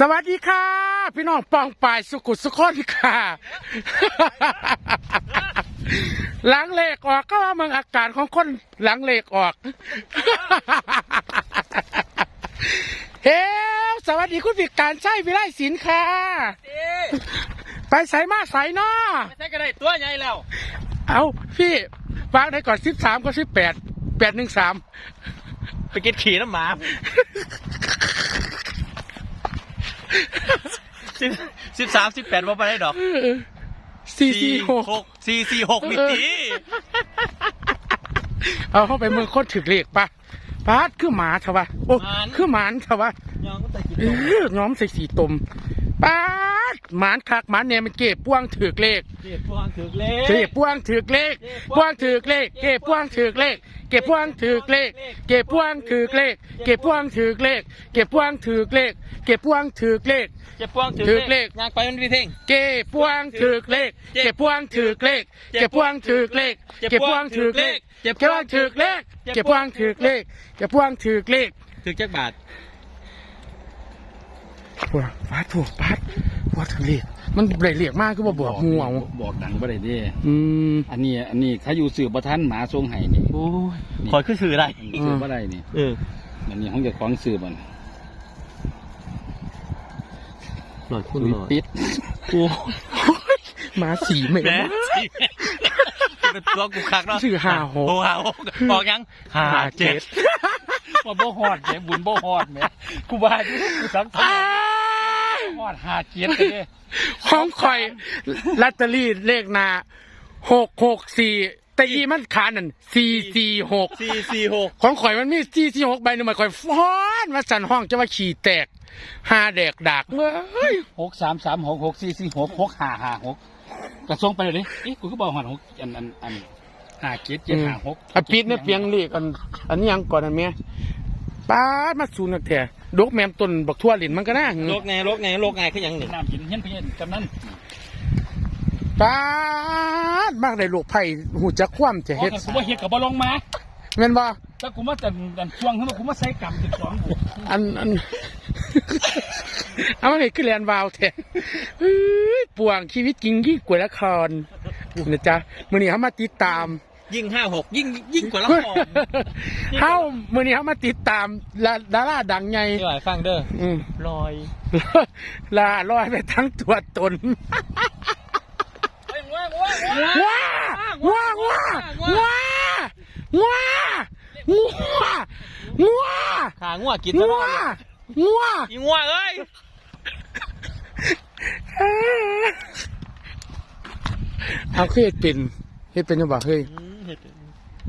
สวัสดีค่ะ พี่น้องปองป่ายสุขุสุขนค่ะ หลังเลกออกก็ว่าเมืองอาการของคนหลังเลกออก เฮ้วสวัสดีคุณพิการใช่วิไลศิลป์ค่ะ ไปใส่มาใส่นอไม่ใช่ก็ได้ตัวใหญ่แล้ว เอาพี่วางได้ก่อนสิบสามก็สิบแปดแปดหนึ่งสามไปกินขี่น้ำหมา สิบสิบสามสิบแปดว่าไปได้ดอกสี่สี่หกสี่สี่หกมิติเอาเข้าไปเมืองโคตรถึกเลขปะปาดคือหมาเถอะวะโอ้คือหมานเถอะวะยองก็ตะกินเออน้อมใส่สีตมปาดหมานคักหมานเนี่ยมันเก็บป้วงถึกเลขเจ็บพวงถือเล็เก็บป้วงถึกเลขป้วงถึกเลขเก็บป้วงถึกเลข เก็บป้วงถึกเลข เก็บป้วงถึกเลข เก็บป้วงถึกเลข เก็บป้วงถึกเลข เก็บป้วงถึกเลขเจ็บพวงถืถือเลขงานไปมันมีเพลงเก็บป้วงถึกเลข เก็บป้วงถึกเลข เก็บป้วงถึกเลข เก็บป้วงถึกเลข เก็บป้วงถึกเลข เก็บป้วงถึกเลข เก็บป้วงถึกเลขถือจักบาทปวดปาดถูกปาดปวดถึงเลข มันได้เรียกมากก็บ่บอกงูเอาบอกดังบ่ได้เด้อืมอันนี้อันนี้เขาอยู่สืบบ่ทันหมาทรงไห้นี่โอ้ยคอยขึ้นสื่ออะไรอันนี้สืบบ่ได้นี่เอออันนี้ห้องเจ้าของสืบมันหน่อยคุณลุยหน่อยปิดโอ้หมาสีเหม็นแหม่เป็นตัวกูคักเนาะชื่อห้าหกโอ้ห้าหกบอกยังห้าเจ็ดว่าบ่ฮอดแหมบุญบ่ฮอดแหมกูว่าอยู่กูสังอ้าย ฮอดหาเกียรติเด้ของข่อยลอตเตอรี่เลขหนาหกหกสี่แต่อีมันขานั่นสี่สี่หกสี่สี่หกของข่อยมันมีสี่สี่หกใบหนึ่งใบข่อยฟ้อนมาสั่นห้องจะว่าขี่แตกหาแดกดากเว้ย6336 6446 6556กระทรวงไปเลยดิเอ๊ะกูก็บอกฮอด6อันอันอันหาเกียรติเจ็ดหาหกอะปิดเนี่ยเปียงเลขอันอันนี้ยังก่อนอันเมีย ป้าดมาสูนนักแท้ดกแมมต้นบักทั่วหลินมันก็น่าหึโรคไงโรคไงโรคไงคือหยังหนึ่งน้ำกินเฮียนเพียนกำนันป้าดมากได้ลูกไผ่หูจักคว่ำจะเฮ็เฮ็ดดกูบ่เฮ็ดก็บ่ลงมาแม่นบ่ถ้ากูมาแต่อันช่วงให้กูมาใส่กรรม12กูอันอัน เอามาให้ขึ้นแลนวาวแท้เฮ้ยป่วงชีวิตจริงยิ่งกว่าละครนะจ๊ะมื้อนี้เฮามาติดตาม ยิ่งห้าหกยิ่งยิ่งกว่าละครเฮามื้อนี้เฮามาติดตามลาดาราดังใหญ่พี่หวายฟังเด้ออืมลอยลาลอยไปทั้งตัวตนเฮ้ยง่วงง่วงง่วงว้าว้าว้าว้าว้าว้าว้าขาง่วงกินว้าซะว้าแล้วว้าอีง่วงเอ้ยเอาคือเฮ็ดเป็นเฮ็ดเป็นจะบอกเฮ้ยอืม เห็ด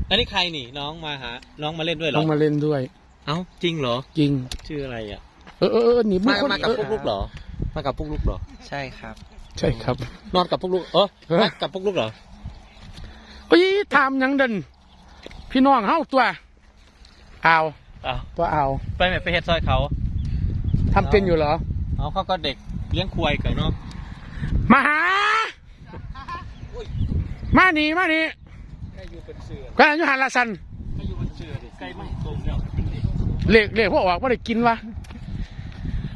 อันนี้ใครนี่น้องมาหา น้องมาเล่นด้วยเหรต้อองมาเล่นด้วย เอ้าจริงเหรอ จริง ชื่ออะไรอะเออเออเออหนีมาคนมากับเอพวกลูกเหรอ มากับพวกลูกเหรอ ใช่ครับ ใช่ครับ นอนกับพวกลูกเออเออมากับพวกลูกเหรอ เอ้ยถามหยังเดินพี่น้องเฮาตัวเอาอ้าว ตัวเอาไปไหนไปเฮ็ดซอยเขา ทำเป็นอยู่เหรอ เอาเขาก็เด็กเลี้ยงควายกันเนาะมาหา มานี่มานี่ ใครอยู่เป็นเสือก็อยู่หันละสันใครอยู่เป็นเสือดิไก่ไม่ตรงแล้วเป็นเด็กเลขเลขพวกออกว่าได้กินวะ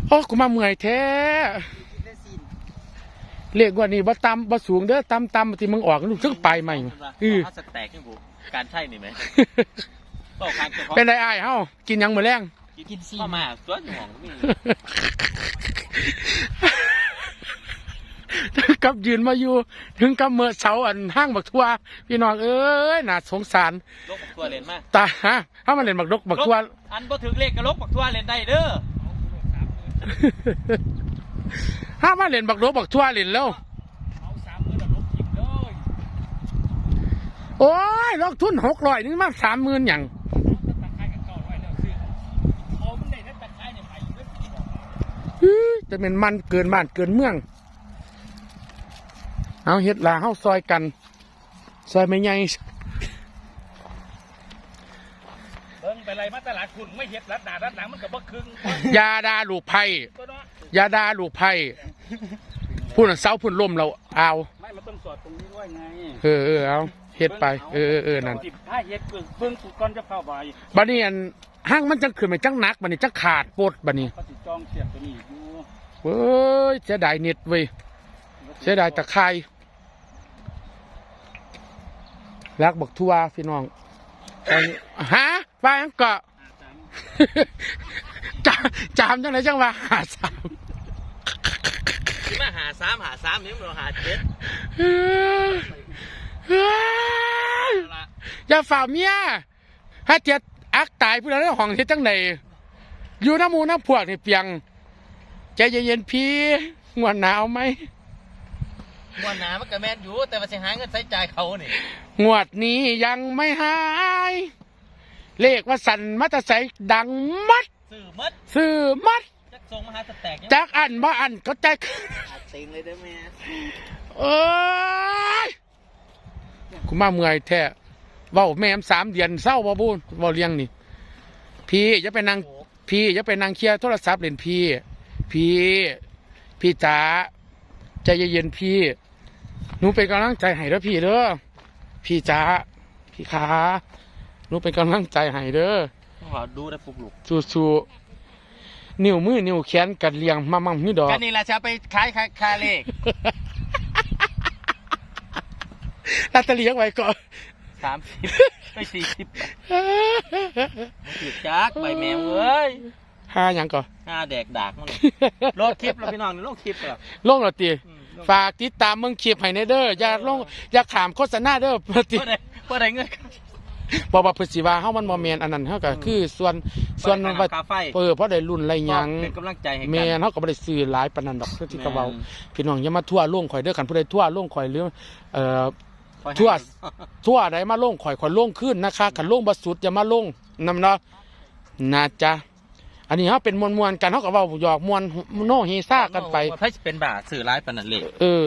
โอ้กูมาเมื่อยแท้เลขกว่านี้บ่ต่ำบ่สูงเด้อต่ำต่ำที่มึงออกลูกซึ่งไปใหม่อือเขาสแต็กนี่บุการใช่นี่ไหมต่อการเฉพาะเป็นไรอ้ายเฮากินหยังมื้อแรงกินซีเข้ามาตัวหน่วงนี่ถึง กับยืนมาอยู่ ถึงกับเมื่อเสาอันห้างบักทั่วพี่น้องเอ้ยน่าสงสารลกบักตัวเล่นมาตาฮะถ้ามาเล่นบักดกบักทั่วอันบ่ถึงเลขกระลกบักตัวเล่นได้เด้อถ้ามาเล่นบักดกบักทั่วเล่นแล้วเอาสามมือแล้วลบหยิบเลยโอ้ยลงทุนหกร้อยนึงมาสามหมื่นหยังตะไคร้กับเก้าร้อยแล้วซื้อเอามันได้แต่ตะไคร้เนี่ยไปอยู่ไม่ผิดหรอกอื้อจะเป็นมันเกินบ้านเกินเมือง เอาเฮ็ดลาเฮาซอยกันซอยไม่ใหญ่เบิ่งไปไรมาตลาดคุณไม่เฮ็ดรัดดารัดหลังมันก็บ่ครึ่งยาดาลูกไผ่ตัวเนาะยาดาลูกไผ่พูดน่ะเสาพูดลมเราเอาไม่มันต้องสอดตรงนี้ด้วยไงเออเออเอาเฮ็ดไปเออเออเออนั่นจิบถ้าเฮ็ดเบิ่งเบิ่งกูก่อนจะเข้าไปบัดนี้อันห้างมันจังขึ้นมาจังหนักบัดนี้จังขาดปดบัดนี้เขาสิจองเสียบตัวนี้อยู่เว้ยเสียดายเน็ตเว้ย เสียดายตะไคร้รักบักทัวพี่น้องอันนี้ฮะว่าหยังเกาะจามจามจังไหนจังว่าหาสามที่มาหาสามหาสามนี่มันหาเจ็ดเฮ้ยเฮ้ยอย่าฝ่าเมียถ้าเจ็ดอักตายผู้ใดในห้องเฮ็ดจังไหนอยู่น้ำหมูน้ำพวกนี่เปียงใจเย็นๆพี่งวนหนาวไหม มวนหนามันก็แม่นอยู่แต่ว่าสิหาเงินใช้จ่ายเขานี่งวดนี้ยังไม่หาย เลขว่าสันมัตใสดังมัดซื้อมัดซื้อมัดจักทรงมหาสแต็กยังจักอันบ่อันก็แจกอาจเต็งเลยได้ไหมเอ้ยกูมาเมื่อยแท้เว้าแม่มสามเดือนเศร้าบ่บูนเว้าเลี้ยงนี่ พี่อย่าไปนั่ง พี่อย่าไปนั่งเคลียร์โทรศัพท์เล่นพี่ พี่ พี่จ๋าใจเย็นๆพี่ หนูเป็นกำลังใจให้เด้อพี่เด้อพี่จ๋าพี่ขาหนูเป็นกำลังใจให้เด้อขอดูได้ปลุกลุกสู้ๆนิ้วมือนิ้วแขนกัดเลียงมามั่งนี่ดอกกันนี่แหละจะไปขายคาเลขลอตเตอรี่ยังไว้ก่อนสามสิบไปสี่สิบถือจักใบแมวเอ้ยหาหยังก่อนหน้าแดกดากมันโหลดคลิปแล้วพี่น้องนี่โหลดคลิปแล้วลงและตีอืม ฝากติดตามเมืองคลิปให้ในเด้ออย่าลงอย่าขามโฆษณาเด้อปฏิเพื่อได้เพื่อได้เงินบอกว่าเพนสิว่าเฮามันบ่แม่นอันนั้นเฮาก็คือส่วนส่วนมันว่าคาไฟ เออเพราะได้รุ่นไรหยัง เป็นกำลังใจให้กัแม่นเฮาก็บ่ได้ซื้อหลายปานนั้นดอกคือที่กระเว้าแม่นพี่น้องอย่ามาทั่วลงข่อยเด้อคันผู้ใดทั่วลงข่อยหรือเอ่อ ขอให้ทั่ว ทั่วใดมาลงข่อยข่อยลงขึ้นนะคะคันลงบ่สุดอย่ามาลงนำเนาะนะจ๊ะ อันนี้เฮาเป็นมวลๆกันเฮาก็เว้าหยอกมวลโนเฮซ่ากันไปว่าไพ่เป็นบาทสื่อร้ายปานนันเลยเออ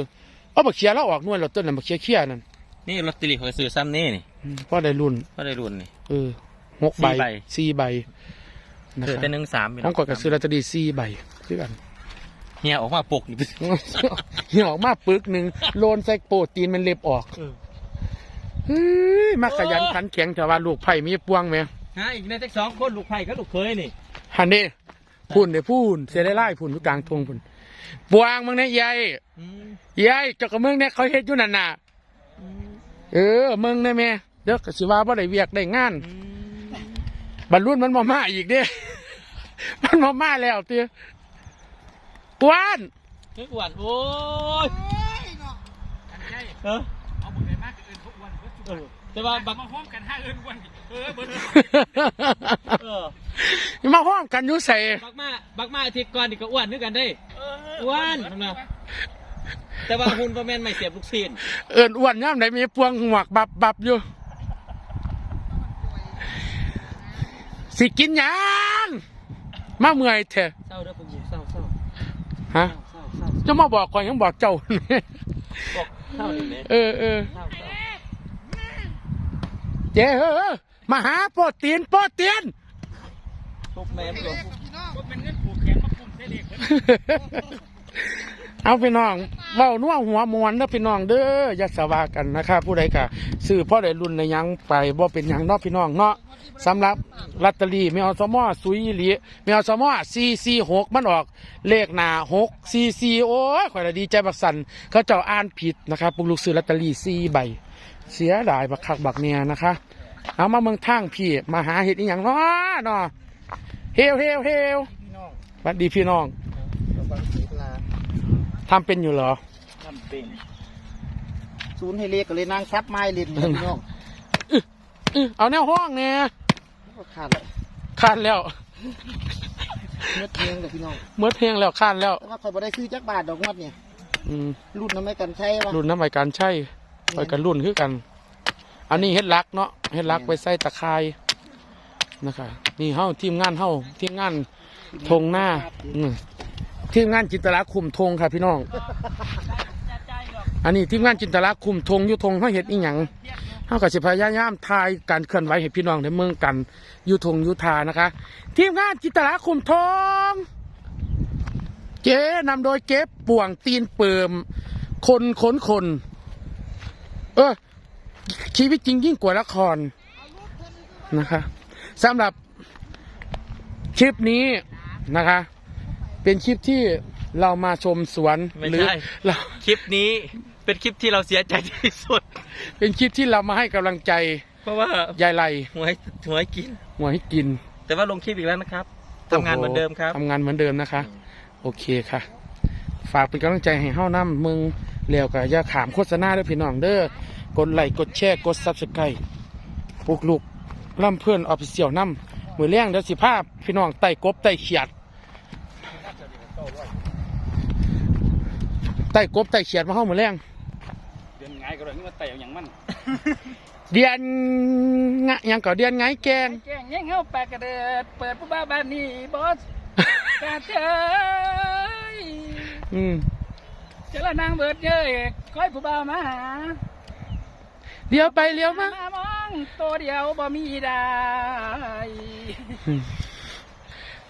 เอาบักเขียแล้วออกหน่วยแล้วต้นนั้นบักเขียเขียนั่นนี่ลอตเตอรี่เขาซื้อซ้ำนี่นี่อืมพอได้รุ่น ก็ได้รุ่นนี่ เออหกใบสี่ใบ สี่ใบนะซื้อคแต่รับหนึ่งสามของก่อนก็ซื้อลอตเตอรี่สี่ใบคือกัน เฮียออกมาปกนี่ เหี่ยวออกมาปึกหนึ่งโลนใส่โปรตีนมันเล็บออกเออ เฮ้ยมาขยันขันแข็งแต่ว่าลูกไผ่มีปวงไหมฮะอีกในทั้งสองคนลูกไผ่กับลูกเคยนี่ ฮันนี่พูนเดี๋ยวพูนเสียได้ไล่พูนทุกกลางทงพูนปวงมึงเนี่ยยายอืมยายเจ้ากับมึงเนี่ยเขาเฮ็ดอยู่นั่นน่ะอืมเออมึงเนี่ยแม่เดี๋ยวก็สิว่าบ่ได้เวียกได้งานอืมบรรลุนมันมามาอีกเด้มันมามาแล้วเตี้ยกวนนึกอ้วนโอ้ยเออเอาบุญไปมากเกินทุกวันเพื่อจุเออแต่ว่าบักมาพร้อมกันห้าเอินวันเออเบิร์ดเออมาห้อมกันอยู่ใส่บักมาบักมาอาทิตย์ก่อนนี่ก็อ้วนนึกกันได้อ้วนทำไมแต่ว่าหุ่นประแมนไม่เสียบลูกซีนเอินอ้วนย่ำไหนมีพวงหวกบับบับอยู่สิกินหยังมาเมื่อยเถอะเศร้าเด้อพวกอยู่เศร้าเศร้าฮะเศร้าเศร้าจะมาบอกก่อนยังบอกเจ้าบอกเศร้านี่เลยเออเออเศร้าเศร้าเจ้เออ มาหาโปรตีนโปรตีนทุกแม่ตัวเป็นเงินผูกแขนมาคุมได้เด็กเอาพี่น้องเว้านัวหัวมวนเด้อพี่น้องเด้ออย่าสวากันนะครับผู้ใดกะซื้อพ่อได้รุ่นในหยังไปบ่เป็นหยังเนาะพี่น้องเนาะสำหรับลอตเตอรี่แมวสมอซุยอีหลีแมวสมอ446มันออกเลขหน้า6 44โอ้ยข่อยละดีใจบักสันเขาเจ้าอ่านผิดนะครับปุกลูกซื้อลอตเตอรี่4ใบ เสียดายบักคักบักเนี่ยนะคะ เอามาเมืองทางพี่ มาหาเห็ดอีหยังเนาะเนาะเฮวเฮวเฮวสวัสดีพี่น้องทำเป็นอยู่เหรอทำเป็นศูนย์ให้เล็กก็เลยนางซับไม้เล่นพี่น้องอื้อเอาแนวห้องเนี่ยก็ขาดเลยข้านแล้วเนื้อเทียงกับพี่น้องเมื่อเพียงแล้วข้านแล้วแต่ว่าคอยบ่ได้ซื้อจักบาทดอกงวดเนี่ยอืมรุ่นน้ำไม่กันใช่ปะรุ่นน้ำใบการใช่ไปกันรุ่นคือกัน อันนี้เฮ็ดลักเนาะเฮ็ดลักไปใส่ตะไคร้นะคะนี่เฮาทีมงานเฮาทีมงานธงหน้าอืมทีมงานจินตลาคุมธงค่ะพี่น้อง อันนี้ทีมงานจินตลาคุมธงอยู่ธงเฮาเฮ็ดอีหยังเฮาก็สิพยายามทายการเคลื่อนไหวให้พี่น้องได้เมืองกันอยู่ธงอยู่ทานะคะ ทีมงานจินตลาคุมธงเจ๊นำโดยเก็บป่วงตีนเปิมคนขนคน เออ ชีวิตจริงยิ่งกว่าละครนะคะสำหรับคลิปนี้นะคะ เป็นคลิปที่เรามาชมสวนไม่หรือใช่เราคลิปนี้เป็นคลิปที่เราเสียใจที่สุด เป็นคลิปที่เรามาให้กำลังใจเพราะว่ายายไลหวยหวยกิน หัวให้กินแต่ว่าลงคลิปอีกแล้วนะครับทำงานเหมือนเดิมครับ ทำงานเหมือนเดิมนะคะ โอเคค่ะ ฝากเป็นกำลังใจให้เฮ้าน้ำมึงแล้วก็อย่าขามโฆษณาเด้อพี่น้องเด้อ กดไลค์กดแชร์กดซับสไครต์ปลุกลูกล่ำเพื่อนออฟฟิเชียลน้ำมือเลี้ยงเดี๋ยวสิภาพพี่น้องไต่กบไต่เขียดไต่กบไต่เขียดมาเข้ามือเลี้ยงเดือนไงก็เลยนี่ว่าแต่อย่างมันเดียนงะหยังก็เดียนไงแกงแกงยังเงาปากกระเดิดเปิดผู้บ้าบ้านนี้บอสกาเจยอืมเจอละนางเบิดเย้ยคอยผู้บ้ามาหา เดี๋ยวไปเลี้ยวมามามองตัวเดียวบ่มีได้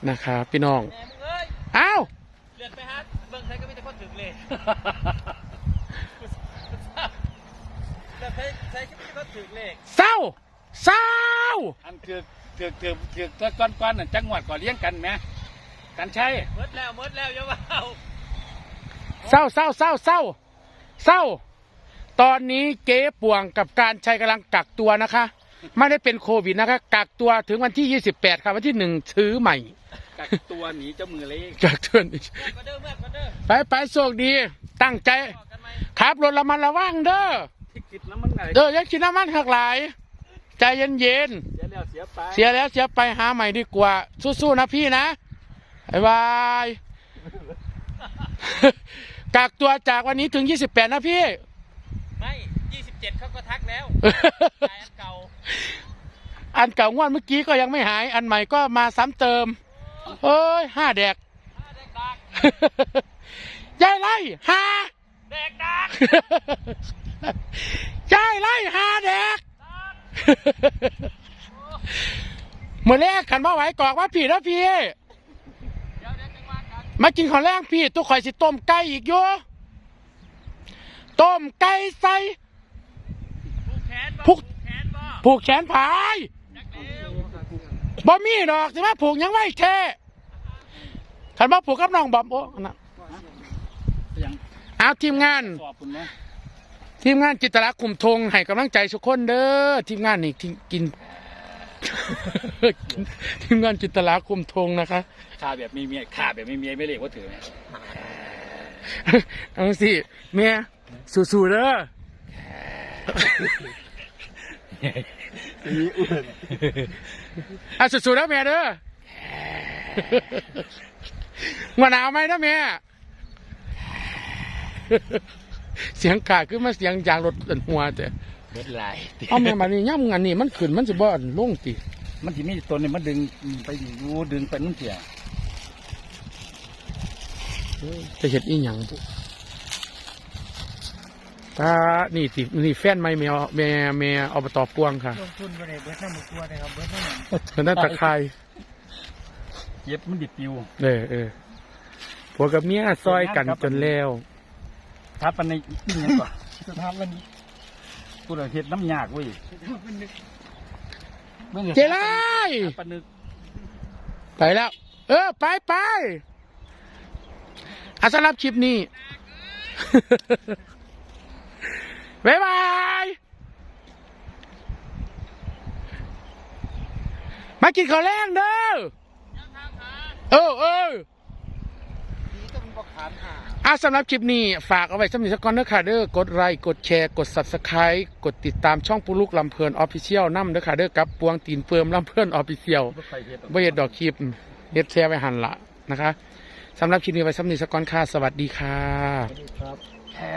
นะครับพี่น้องแม่มึงเอ้ยอ้าวเลือดไปฮะเบิ่งใครก็มีแต่คนถึงเลยเลือดไปใครก็มีแต่คนถึงเลยเศร้าเศร้าอันคือคือคือคือตัวก้อนก้อนๆน่ะจังหวัดก่อนเลี้ยงกันไหมกันใช่เมดแล้วเมดแล้วอย่าว่าเอาเศร้าเศร้าเศร้าเศร้าเศร้า ตอนนี้เก๊ป่วงกับการชัยกำลังกักตัวนะคะ ไม่ได้เป็นโควิดนะคะกักตัวถึงวันที่ 28ครับวันที่หนึ่งซื้อใหม่กักตัวหนีเจ้ามือเล็กกักตัวนี้เมื่อก็เด้อเมื่อก็เด้อไปไปโชคดี ตั้งใจบอกกันไหมขับรถระมัดระวังเด้อที่กินน้ำมันอะไรเด้ออยังคิดน้ำมันหักหลาย ใจเย็นเย็นเสียแล้วเสียไปๆเสียแล้วเสียไปหาใหม่ดีกว่า สู้ๆนะพี่นะบ๊ายบายกักตัวจากวันนี้ถึง 28 นะพี่ไม่ 27เขาก็ทักแล้วตายอันเก่า อันเก่างวดเมื่อกี้ก็ยังไม่หาย อันใหม่ก็มาซ้ำเติมเอ้ยห้าแดกห้าแดกดักยายไล่ห้าแดกดักยายไล่ห้าแดกเมื่อแรกขันมาไหวกอกว่าพี่แล้วพี่เดี๋ยวเดี๋ยวจังหวะกันมากินข้าวแรงพี่ตัวข่อยสิต้มไก่อีกอยู่ต้มไก่ใส่ ผูกแขนบ่ ผูก ผูกแขนบ่ ผูกแขนผายจักเดียวบ่มีดอกสิมาผูกหยังไว้แท้ขันมาผูกกับน้องบอมโอ้อันนะยังเอาทีมงานสอบคุณไหมทีมงานจิตรลักษณ์คุมทงให้กำลังใจทุกคนเด้อทีมงานนี่ที่กินทีมงานจิตรลักษณ์คุมทงนะคะขาแบบมีเมียขาแบบไม่มีเมียไม่เรียกว่าถือไหมเอาสิเมียสู้ๆเด้อ อะสู้ๆนะเมียเด้อมาหนาวไหมนะเมียเสียงขาดขึ้นมาเสียงยางรถอันหัวแต่เบิดลายเอาแม่มานี่ย่ำงานนี่มันขึ้นมันจะบ่อนลงติมันที่มีตัวนี้มันดึงไปดูดึงไปนู่นเสียจะเห็ดอีหยังบุ ตานี่ตินี่แฟนไม่แมวแม่แม่อบตกวางค่ะลงทุนไปเลยเบิร์ดน้ำมือกลัวเลยครับเบิร์ดน้ำหนักเธอหน้าตะไคร้เย็บมันดิบปิวเออเออผัวกับเมียซอยกันจนแล้วทับมันในนี่ยังก่อนสภาพมันกูเลยเห็ดน้ำยากเว้ยเจไล่ปนึกไปแล้ว เออ ไปไปอาสำหรับคลิปนี้ บ๊ายบาย มากินข้าวแรงเด้อเออเออผีก็มันบอกขานหาอะสำหรับคลิปนี้ ฝากเอาไว้สำหรับสักก่อนเด้อค่ะเด้อกดไลค์กดแชร์ กด subscribe กดติดตามช่องปูลูกลำเพลินออฟฟิเชียลนำเด้อค่ะเด้อกับปวงตีนเฟิร์มลำเพลินออฟฟิเชียลบ่ใครเห็ดบ่เฮ็ดดอกคลิปเฮ็ดแชร์ไว้หันละนะคะสำหรับคลิปนี้ไว้สำหรับนิสกอนค่ะ สวัสดีค่ะครับแค่